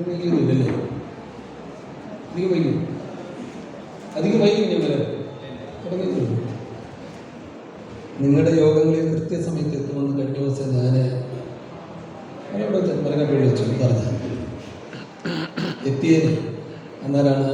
അധികം വൈകിയൊന്നുമില്ലല്ലേ? അധികം വൈകും അധികം വൈകും ഞാൻ തുടങ്ങിയിട്ടുള്ളൂ നിങ്ങളുടെ യോഗങ്ങളിൽ കൃത്യസമയത്ത് എത്തുമെന്ന് കഴിഞ്ഞ ദിവസം ഞാൻ അവരോട് മരങ്ങാപ്പള്ളി വെച്ചു പറഞ്ഞു. എത്തിയത് എന്നാലാണ്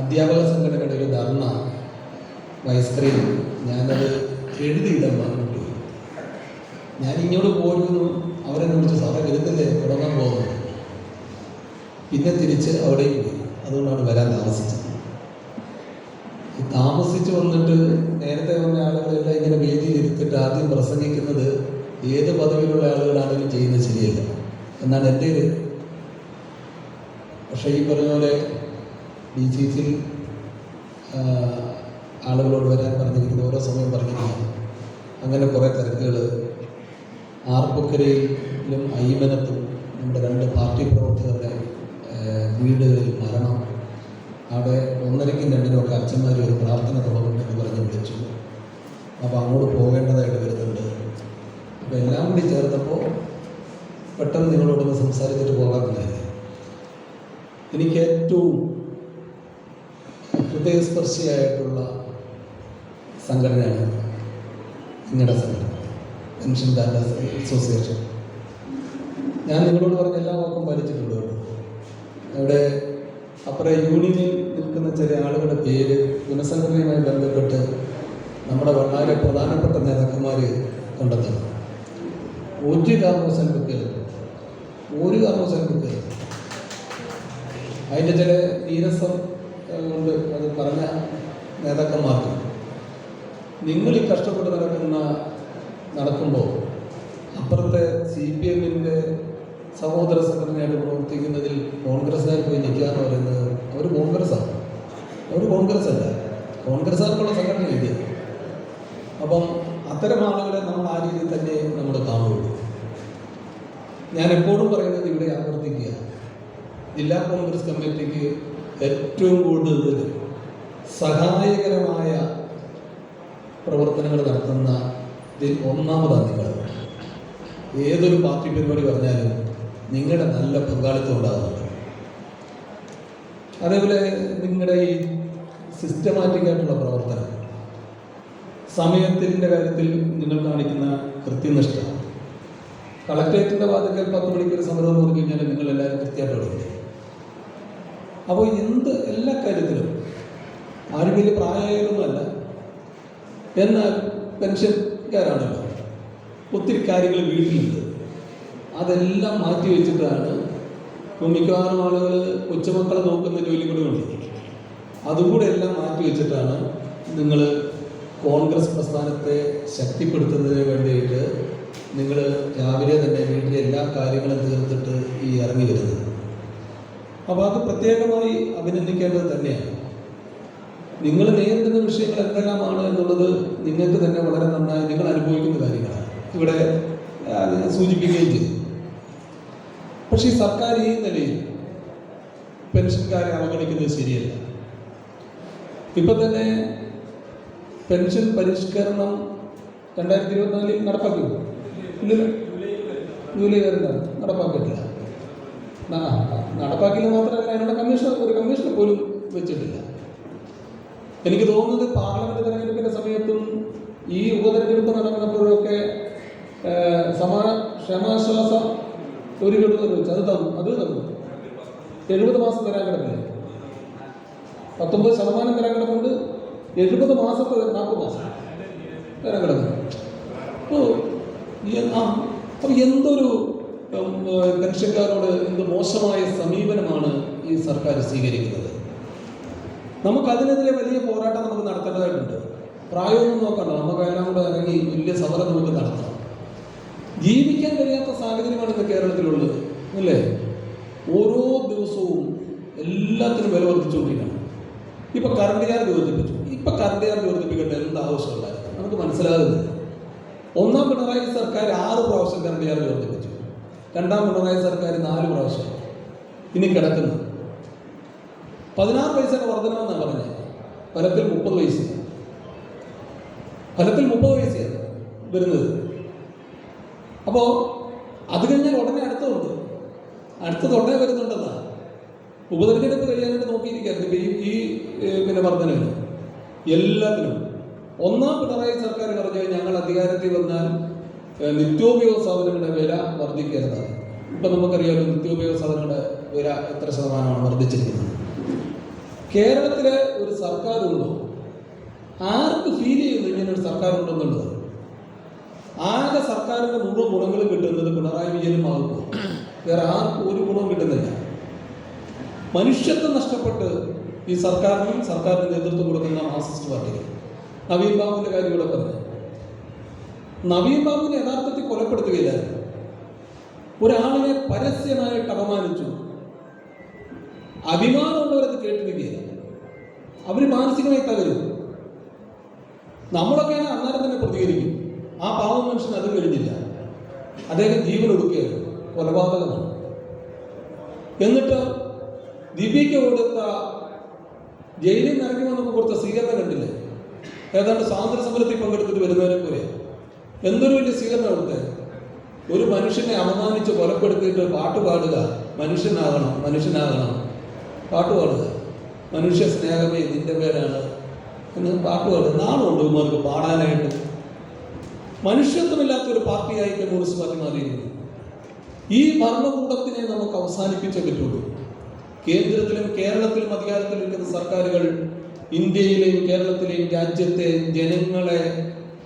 അധ്യാപക സംഘടനയുടെ ഒരു ധർണ വയസ്ക്രീൻ ഞാനത് എഴുതിയിടാൻ പറഞ്ഞിട്ട് ഞാൻ ഇങ്ങോട്ട് പോരുന്നു അവരെന്നെ വിളിച്ച് സാറേ വരുന്നില്ലേ തുടങ്ങാൻ പോകുന്നത് പിന്നെ തിരിച്ച് അവിടേക്ക് പോയി. അതുകൊണ്ടാണ് വരാൻ താമസിച്ചത്. താമസിച്ച് വന്നിട്ട് നേരത്തെ വന്ന ആളുകളെല്ലാം ഇങ്ങനെ വേദിയിൽ ഇരുത്തിട്ട് ആദ്യം പ്രസംഗിക്കുന്നത് ഏത് പദവിയിലുള്ള ആളുകളാണെങ്കിലും ചെയ്യുന്നത് ശരിയല്ല. എന്നാണ് എന്റെ ഇത് പക്ഷേ ഈ പറഞ്ഞ പോലെ ഡി സി ആളുകളോട് വരാൻ പറഞ്ഞിരിക്കുന്ന ഓരോ സമയം പറഞ്ഞിരിക്കുന്നത് അങ്ങനെ കുറേ തിരക്കുകൾ ആർപ്പുക്കരയിലും അയ്യമനത്തും നമ്മുടെ രണ്ട് പാർട്ടി പ്രവർത്തകരുടെ വീടുകളിൽ മരണം. അവിടെ ഒന്നരയ്ക്കും രണ്ടിനും ഒക്കെ അച്ഛന്മാർ ഒരു പ്രാർത്ഥന തുടങ്ങുന്നു പറഞ്ഞ് വിളിച്ചു. അപ്പോൾ അങ്ങോട്ട് പോകേണ്ടതായിട്ട് വരുന്നുണ്ട്. അപ്പോൾ എല്ലാം കൂടി ചേർന്നപ്പോൾ പെട്ടെന്ന് നിങ്ങളോടൊന്ന് സംസാരിച്ചിട്ട് പോകാമെന്നായിരുന്നു എനിക്ക് ഏറ്റവും ഹൃദയസ്പർശിയായിട്ടുള്ള സംഘടനയാണ് നിങ്ങളുടെ സംഘടന പെൻഷൻ പെൻഷൻകാരുടെ അസോസിയേഷൻ ഞാൻ നിങ്ങളോട് പറഞ്ഞ എല്ലാ വാക്കും പാലിച്ചിട്ടുണ്ട് കേട്ടോ. അവിടെ അപ്പുറം യൂണിയനിൽ നിൽക്കുന്ന ചില ആളുകളുടെ പേര് പുനഃസംഘടനയുമായി ബന്ധപ്പെട്ട് നമ്മുടെ വളരെ പ്രധാനപ്പെട്ട നേതാക്കന്മാർ കണ്ടെത്തണം ഒരു കാരണവശാലും വെക്കരുത്. ഒരു കാരണവശാലും വെക്കരുത്. അതിന്റെ ചില നീരസം കൊണ്ട് അത് പറഞ്ഞ നേതാക്കന്മാർക്ക് നിങ്ങൾ ഈ കഷ്ടപ്പെട്ട് നടക്കുന്ന നടക്കുമ്പോൾ അപ്പുറത്തെ സി പി എമ്മിന്റെ സഹോദര സംഘടനയായിട്ട് പ്രവർത്തിക്കുന്നതിൽ കോൺഗ്രസ്സുകാർ പോയി നിൽക്കുക എന്ന് പറയുന്നത് അവർ കോൺഗ്രസ്സാണ്. അവർ കോൺഗ്രസ് അല്ല കോൺഗ്രസ്സുകാർക്കുള്ള സംഘടന ഇത്? അപ്പം അത്തരം ആളുകളെ നമ്മൾ ആ രീതിയിൽ തന്നെ നമ്മൾ കാണുകയുള്ളൂ. ഞാൻ എപ്പോഴും പറയുന്നത് ഇവിടെ ആവർത്തിക്കുക. ജില്ലാ കോൺഗ്രസ് കമ്മിറ്റിക്ക് ഏറ്റവും കൂടുതൽ സഹായകരമായ പ്രവർത്തനങ്ങൾ നടത്തുന്ന ഒന്നാമതാണ് നിങ്ങൾ. ഏതൊരു പാർട്ടി പരിപാടി പറഞ്ഞാലും നിങ്ങളുടെ നല്ല പങ്കാളിത്തം ഉണ്ടാകുന്നുണ്ട് അതേപോലെ നിങ്ങളുടെ ഈ സിസ്റ്റമാറ്റിക് ആയിട്ടുള്ള പ്രവർത്തനം. സമയത്തിന്റെ കാര്യത്തിൽ നിങ്ങൾ കാണിക്കുന്ന കൃത്യനിഷ്ഠ. കളക്ട്രേറ്റിന്റെ വാതിക്കൽ പത്ത് മണിക്ക് ഒരു സമരം എന്ന് പറഞ്ഞു കഴിഞ്ഞാൽ നിങ്ങൾ എല്ലാവരും കൃത്യമായിട്ട് അപ്പോൾ എന്ത് എല്ലാ കാര്യത്തിലും ആരും വലിയ പ്രായമായൊന്നുമല്ല എന്നാൽ പെൻഷൻകാരാണല്ലോ. ഒത്തിരി കാര്യങ്ങൾ വീട്ടിലുണ്ട്. അതെല്ലാം മാറ്റി വെച്ചിട്ടാണ് ഇപ്പോൾ മിക്കവാറും ആളുകൾ കൊച്ചുമക്കളെ നോക്കുന്ന ജോലി കൂടെ ഉണ്ട് അതുകൂടെ എല്ലാം മാറ്റി വെച്ചിട്ടാണ് നിങ്ങൾ കോൺഗ്രസ് പ്രസ്ഥാനത്തെ ശക്തിപ്പെടുത്തുന്നതിന് വേണ്ടിയിട്ട് നിങ്ങൾ രാവിലെ തന്നെ വീട്ടിലെ എല്ലാ കാര്യങ്ങളും തീർത്തിട്ട് ഈ ഇറങ്ങി വരുന്നത്. അപ്പോൾ അത് പ്രത്യേകമായി അഭിനന്ദിക്കേണ്ടത് തന്നെയാണ്. നിങ്ങൾ നേരിടുന്ന വിഷയങ്ങൾ എന്തെല്ലാമാണ് എന്നുള്ളത് നിങ്ങൾക്ക് തന്നെ വളരെ നന്നായി നിങ്ങൾ അനുഭവിക്കുന്ന കാര്യങ്ങളാണ്. ഇവിടെ സൂചിപ്പിക്കുകയും ചെയ്തു. പക്ഷേ ഈ സർക്കാർ ഈ നിലയിൽ പെൻഷൻകാരെ അവഗണിക്കുന്നത് ശരിയല്ല. ഇപ്പൊ തന്നെ പെൻഷൻ പരിഷ്കരണം രണ്ടായിരത്തി ഇരുപത്തിനാലിൽ നടപ്പാക്കിയോ? ഇല്ലല്ലോ ജൂലൈ വരുന്നത് നടപ്പാക്കിയിട്ടില്ല നടപ്പാക്കിയത് മാത്രമല്ല അതിനുള്ള കമ്മീഷൻ ഒരു കമ്മീഷൻ പോലും വെച്ചിട്ടില്ല. എനിക്ക് തോന്നുന്നത് പാർലമെന്റ് തെരഞ്ഞെടുപ്പിന്റെ സമയത്തും ഈ ഉപതെരഞ്ഞെടുപ്പ് നടക്കുന്നപ്പോഴൊക്കെ സമാ ക്ഷമാശ്വാസം ഒരു ഗഡു വെച്ച് അത് തന്നു. അത് തന്നു. എഴുപത് മാസം തരാൻ കിടക്കില്ല പത്തൊമ്പത് ശതമാനം തരാൻ കിടപ്പുണ്ട് എഴുപത് മാസത്തെ നാൽപ്പത് മാസം തരാൻ കിടക്കുന്നു അപ്പോൾ ആ എന്തൊരു പെൻഷൻകാരോട് എന്ത് മോശമായ സമീപനമാണ് ഈ സർക്കാർ സ്വീകരിക്കുന്നത്? നമുക്ക് അതിനെതിരെ വലിയ പോരാട്ടം നമുക്ക് നടത്തേണ്ടതായിട്ടുണ്ട്. പ്രായമൊന്നും നോക്കണ്ട. നമുക്ക് എല്ലാം കൂടെ ഇറങ്ങി വലിയ സമരം നമുക്ക് നടത്തണം ജീവിക്കാൻ കഴിയാത്ത സാഹചര്യമാണ് ഇന്ന് കേരളത്തിലുള്ളത് അല്ലേ? ഓരോ ദിവസവും എല്ലാത്തിനും വില വർദ്ധിച്ചുകൊണ്ടിരിക്കണം ഇപ്പൊ കറണ്ട് ചാർജ് വർദ്ധിപ്പിച്ചു ഇപ്പൊ കറണ്ട് ചാർജ് വർദ്ധിപ്പിക്കേണ്ട എന്ത് ആവശ്യമുണ്ടായിരുന്നു നമുക്ക് മനസ്സിലാകുന്നില്ല. ഒന്നാം പിണറായി സർക്കാർ ആറ് പ്രാവശ്യം കറണ്ട് ചാർജ് വർദ്ധിപ്പിച്ചു രണ്ടാം പിണറായി സർക്കാർ നാല് പ്രാവശ്യം. ഇനി കിടക്കുന്നു. പതിനാറ് പൈസയുടെ വർധനമെന്നാണ് പറഞ്ഞത്. ഫലത്തിൽ മുപ്പത് പൈസ ഫലത്തിൽ മുപ്പത് പൈസയാണ് വരുന്നത്. അപ്പോൾ അത് കഴിഞ്ഞാൽ ഉടനെ അടുത്തുണ്ട്. അടുത്ത തൊണ്ടേ വരുന്നുണ്ടെന്നാ. ഉപതെരഞ്ഞെടുപ്പ് കഴിയാനായിട്ട് നോക്കിയിരിക്കുകയായിരുന്നു ഇപ്പൊ ഈ പിന്നെ വർധനവിന് എല്ലാത്തിനും ഒന്നാം പിണറായി സർക്കാർ പറഞ്ഞു ഞങ്ങൾ അധികാരത്തിൽ വന്നാൽ നിത്യോപയോഗ സാധനങ്ങളുടെ വില വർദ്ധിക്കരുതാണ് ഇപ്പൊ നമുക്കറിയാമല്ലോ നിത്യോപയോഗ സാധനങ്ങളുടെ വില എത്ര ശതമാനമാണ് വർദ്ധിച്ചിരിക്കുന്നത്. കേരളത്തിലെ ഒരു സർക്കാർ ഉണ്ടോ ആർക്ക് ഫീൽ ചെയ്യുന്നു ഇങ്ങനെ ഒരു സർക്കാർ ഉണ്ടെന്നുള്ളത് ആകെ സർക്കാരിന്റെ മുഴുവൻ ഗുണങ്ങൾ കിട്ടുന്നത് പിണറായി വിജയനും മാത്രം വേറെ ആർക്കും ഒരു ഗുണവും കിട്ടുന്നില്ല. മനുഷ്യത്വം നഷ്ടപ്പെട്ട് ഈ സർക്കാരിനും സർക്കാരിന് നേതൃത്വം കൊടുക്കുന്ന മാർക്സിസ്റ്റ് പാർട്ടികൾ നവീൻ ബാബുവിന്റെ കാര്യം ഇവിടെ പറഞ്ഞു. നവീൻ ബാബുവിനെ യഥാർത്ഥത്തിൽ കൊലപ്പെടുത്തുകയില്ലായിരുന്നു ഒരാളിനെ പരസ്യമായിട്ട് അപമാനിച്ചു. അഭിമാനമുള്ളവരത് കേട്ടിരിക്കുകയില്ല. അവർ മാനസികമായി തകരും. നമ്മളൊക്കെയാണ് അന്നേരം തന്നെ പ്രതികരിക്കും. ആ പാവം മനുഷ്യൻ അത് കഴിഞ്ഞില്ല. അദ്ദേഹം ജീവൻ ഒടുക്കുകയായിരുന്നു കൊലപാതകമാണ്. എന്നിട്ട് ദിവ്യയ്ക്ക് കൊടുത്ത ജയിലിൽ നിന്ന് ഇറങ്ങി വന്നപ്പോൾ കൊടുത്ത സ്വീകരണം കണ്ടില്ലേ? ഏതാണ്ട് സ്വാതന്ത്ര്യ സമരത്തിൽ പങ്കെടുത്തിട്ട് വരുന്നവരെ പോലെ. എന്തൊരു വലിയ സ്വീകരണം അവിടുത്തെ? ഒരു മനുഷ്യനെ അവമാനിച്ച് കൊലപ്പെടുത്തിയിട്ട് പാട്ട് പാടുക. മനുഷ്യനാകണം മനുഷ്യനാകണം. പാട്ട് പാടുക. മനുഷ്യ സ്നേഹമേ നിന്റെ പേരാണ് എന്ന് പാട്ട് പാടുക. നാളുണ്ട് ഇവർക്ക് പാടാനായിട്ട്. മനുഷ്യത്വമില്ലാത്ത ഒരു പാർട്ടിയായി കമ്മ്യൂണിസ്റ്റ് പാർട്ടി മാറിയിരിക്കുന്നു. ഈ ഭരണകൂടത്തിനെ നമുക്ക് അവസാനിപ്പിച്ചേ പറ്റുള്ളൂ. കേന്ദ്രത്തിലും കേരളത്തിലും അധികാരത്തിലിരിക്കുന്ന സർക്കാരുകൾ ഇന്ത്യയിലെയും കേരളത്തിലെയും രാജ്യത്തെ ജനങ്ങളെ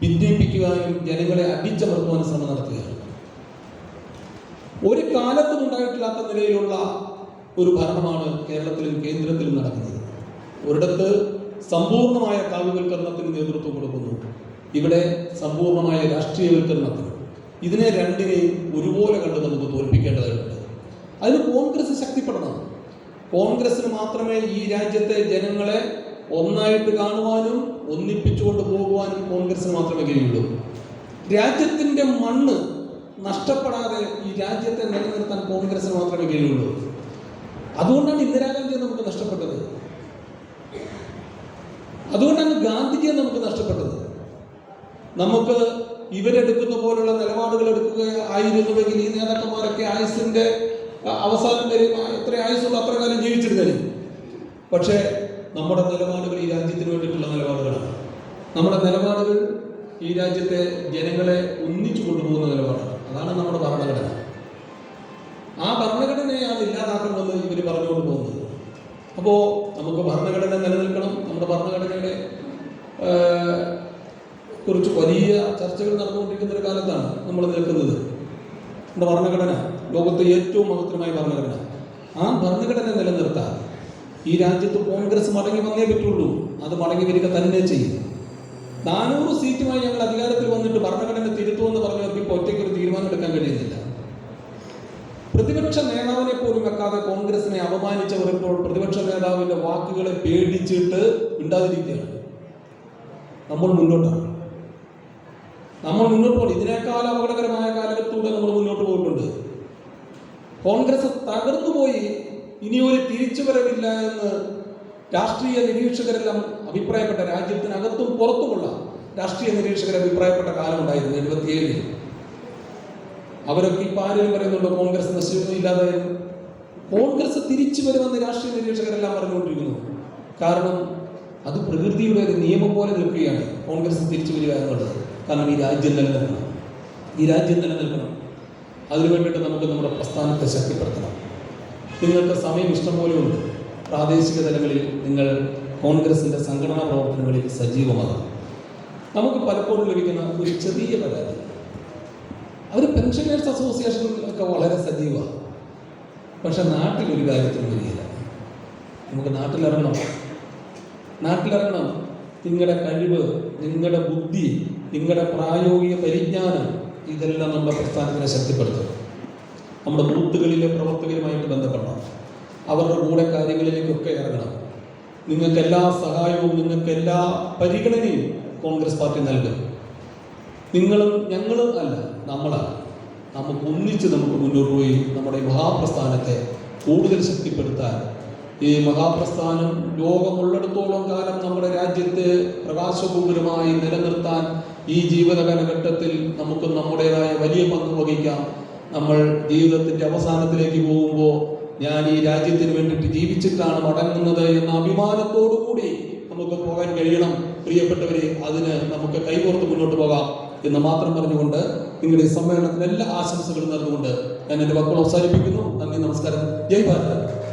ഭിന്നിപ്പിക്കുവാനും ജനങ്ങളെ അടിച്ചമർത്തുവാനും ശ്രമം നടത്തുകയാണ്. ഒരു കാലത്തും ഉണ്ടായിട്ടില്ലാത്ത നിലയിലുള്ള ഒരു ഭരണമാണ് കേരളത്തിലും കേന്ദ്രത്തിലും നടക്കുന്നത്. ഒരിടത്ത് സമ്പൂർണമായ കാവ്യവൽക്കരണത്തിന് നേതൃത്വം കൊടുക്കുന്നു. ഇവിടെ സമ്പൂർണമായ രാഷ്ട്രീയവൽക്കരണത്തിന്. ഇതിനെ രണ്ടിനെയും ഒരുപോലെ കണ്ട് നമുക്ക് തോൽപ്പിക്കേണ്ടതായിട്ടുണ്ട് അതിന് കോൺഗ്രസ് ശക്തിപ്പെടണം. കോൺഗ്രസിന് മാത്രമേ ഈ രാജ്യത്തെ ജനങ്ങളെ ഒന്നായിട്ട് കാണുവാനും ഒന്നിപ്പിച്ചുകൊണ്ട് പോകുവാനും കോൺഗ്രസിന് മാത്രമേ കഴിയുള്ളൂ. രാജ്യത്തിന്റെ മണ്ണ് നഷ്ടപ്പെടാതെ ഈ രാജ്യത്തെ നിലനിർത്താൻ കോൺഗ്രസിന് മാത്രമേ കഴിയുള്ളൂ. അതുകൊണ്ടാണ് ഇന്ദിരാഗാന്ധിയെ നമുക്ക് നഷ്ടപ്പെട്ടത്. അതുകൊണ്ടാണ് ഗാന്ധിജിയെ നമുക്ക് നഷ്ടപ്പെട്ടത്. നമുക്ക് ഇവരെടുക്കുന്ന പോലുള്ള നിലപാടുകൾ എടുക്കുക ആയിരുന്നുവെങ്കിൽ ഈ നേതാക്കന്മാരൊക്കെ ആയുസിന്റെ അവസാനം വരെ എത്ര ആയുസുള്ള അത്ര കാലം ജീവിച്ചിരുന്നേ പക്ഷേ നമ്മുടെ നിലപാടുകൾ ഈ രാജ്യത്തിന് വേണ്ടിയിട്ടുള്ള നിലപാടുകളാണ്. നമ്മുടെ നിലപാടുകൾ ഈ രാജ്യത്തെ ജനങ്ങളെ ഒന്നിച്ചു കൊണ്ടുപോകുന്ന നിലപാടാണ്. അതാണ് നമ്മുടെ ഭരണഘടന. ആ ഭരണഘടനയാണ് ഇല്ലാതാക്കണമെന്ന് ഇവർ പറഞ്ഞുകൊണ്ട് പോകുന്നത്. അപ്പോൾ നമുക്ക് ഭരണഘടന നിലനിൽക്കണം. നമ്മുടെ ഭരണഘടനയുടെ കുറിച്ച് വലിയ ചർച്ചകൾ നടന്നുകൊണ്ടിരിക്കുന്ന ഒരു കാലത്താണ് നമ്മൾ നിൽക്കുന്നത്. നമ്മുടെ ഭരണഘടന ലോകത്തെ ഏറ്റവും മഹത്തരമായ ഭരണഘടന. ആ ഭരണഘടന നിലനിർത്താൻ ഈ രാജ്യത്ത് കോൺഗ്രസ് മടങ്ങി വന്നേ പറ്റുള്ളൂ. അത് മടങ്ങി വരിക തന്നെ ചെയ്യും. നാനൂറ് സീറ്റുമായി ഞങ്ങൾ അധികാരത്തിൽ വന്നിട്ട് ഭരണഘടന തിരുത്തുമെന്ന് പറഞ്ഞവർക്ക് ഇപ്പോൾ ഒറ്റയ്ക്ക് ഒരു തീരുമാനം എടുക്കാൻ കഴിയുന്നില്ല. പ്രതിപക്ഷ നേതാവിനെ പോലും വെക്കാതെ കോൺഗ്രസിനെ അപമാനിച്ചവർ ഇപ്പോൾ പ്രതിപക്ഷ നേതാവിന്റെ വാക്കുകളെ പേടിച്ചിട്ട് ഉണ്ടാതിരിക്കുകയാണ് നമ്മൾ മുന്നോട്ടാണ്. നമ്മൾ മുന്നോട്ട് പോകണം. ഇതിനേക്കാൾ അപകടകരമായ കാലഘട്ടത്തിലൂടെ നമ്മൾ മുന്നോട്ട് പോയിട്ടുണ്ട്. കോൺഗ്രസ് തകർന്നുപോയി. ഇനി ഒരു തിരിച്ചുവരവില്ല എന്ന് രാഷ്ട്രീയ നിരീക്ഷകരെല്ലാം അഭിപ്രായപ്പെട്ട രാജ്യത്തിനകത്തും പുറത്തുമുള്ള രാഷ്ട്രീയ നിരീക്ഷകർ അഭിപ്രായപ്പെട്ട കാലമുണ്ടായിരുന്നു എഴുപത്തിയേഴിൽ അവരൊക്കെ ഇപ്പം ആരും പറയുന്നുണ്ടോ കോൺഗ്രസ് നശിക്കുന്നില്ലാതെ കോൺഗ്രസ് തിരിച്ചു വരുമെന്ന് രാഷ്ട്രീയ നിരീക്ഷകരെല്ലാം പറഞ്ഞുകൊണ്ടിരിക്കുന്നു. കാരണം അത് പ്രകൃതിയുടെ ഒരു നിയമം പോലെ നിൽക്കുകയാണ് കോൺഗ്രസ് തിരിച്ചു വരിക എന്നുള്ളത്. കാരണം ഈ രാജ്യം നിലനിൽക്കണം. ഈ രാജ്യം നിലനിൽക്കണം. അതിനു വേണ്ടിയിട്ട് നമുക്ക് നമ്മുടെ പ്രസ്ഥാനത്തെ ശക്തിപ്പെടുത്തണം. നിങ്ങൾക്ക് സമയം ഇഷ്ടം പോലെ ഉണ്ട്. പ്രാദേശിക തലങ്ങളിൽ നിങ്ങൾ കോൺഗ്രസിന്റെ സംഘടനാ പ്രവർത്തനങ്ങളിൽ സജീവമാകണം നമുക്ക് പലപ്പോഴും ലഭിക്കുന്ന ഒരു ചെറിയ പരാതി. അവർ പെൻഷനേഴ്സ് അസോസിയേഷനിലൊക്കെ വളരെ സജീവമാണ്. പക്ഷെ നാട്ടിൽ ഒരു കാര്യത്തിനും വരികയില്ല നമുക്ക് നാട്ടിലിറങ്ങണം. നാട്ടിലിറങ്ങണം. നിങ്ങളുടെ കഴിവ് നിങ്ങളുടെ ബുദ്ധി നിങ്ങളുടെ പ്രായോഗിക പരിജ്ഞാനം ഇതെല്ലാം നമ്മുടെ പ്രസ്ഥാനത്തിനെ ശക്തിപ്പെടുത്തും. നമ്മുടെ ബൂത്തുകളിലെ പ്രവർത്തകരുമായിട്ട് ബന്ധപ്പെടണം. അവരുടെ കൂടെ കാര്യങ്ങളിലേക്കൊക്കെ ഇറങ്ങണം. നിങ്ങൾക്ക് എല്ലാ സഹായവും നിങ്ങൾക്ക് എല്ലാ പരിഗണനയും കോൺഗ്രസ് പാർട്ടി നൽകും. നിങ്ങളും ഞങ്ങളും അല്ല നമ്മളാണ്. നമുക്ക് ഒന്നിച്ച് നമുക്ക് മുന്നോട്ട് പോയി നമ്മുടെ മഹാപ്രസ്ഥാനത്തെ കൂടുതൽ ശക്തിപ്പെടുത്താൻ ഈ മഹാപ്രസ്ഥാനം ലോകമുള്ളിടത്തോളം കാലം നമ്മുടെ രാജ്യത്തെ പ്രകാശപൂർവമായി നിലനിർത്താൻ ഈ ജീവിത കാലഘട്ടത്തിൽ നമുക്ക് നമ്മുടേതായ വലിയ പങ്ക് വഹിക്കാം. നമ്മൾ ജീവിതത്തിന്റെ അവസാനത്തിലേക്ക് പോകുമ്പോൾ ഞാൻ ഈ രാജ്യത്തിന് വേണ്ടിയിട്ട് ജീവിച്ചിട്ടാണ് മടങ്ങുന്നത് എന്ന അഭിമാനത്തോടു കൂടി നമുക്ക് പോകാൻ കഴിയണം. പ്രിയപ്പെട്ടവരെ അതിന് നമുക്ക് കൈകോർത്ത് മുന്നോട്ട് പോകാം എന്ന് മാത്രം പറഞ്ഞുകൊണ്ട് നിങ്ങളുടെ സമ്മേളനത്തിന് എല്ലാ ആശംസകളും നൽകുകൊണ്ട് ഞാൻ എന്റെ മക്കൾ അവസാനിപ്പിക്കുന്നു. നന്ദി നമസ്കാരം. ജയ് ഭാരത്.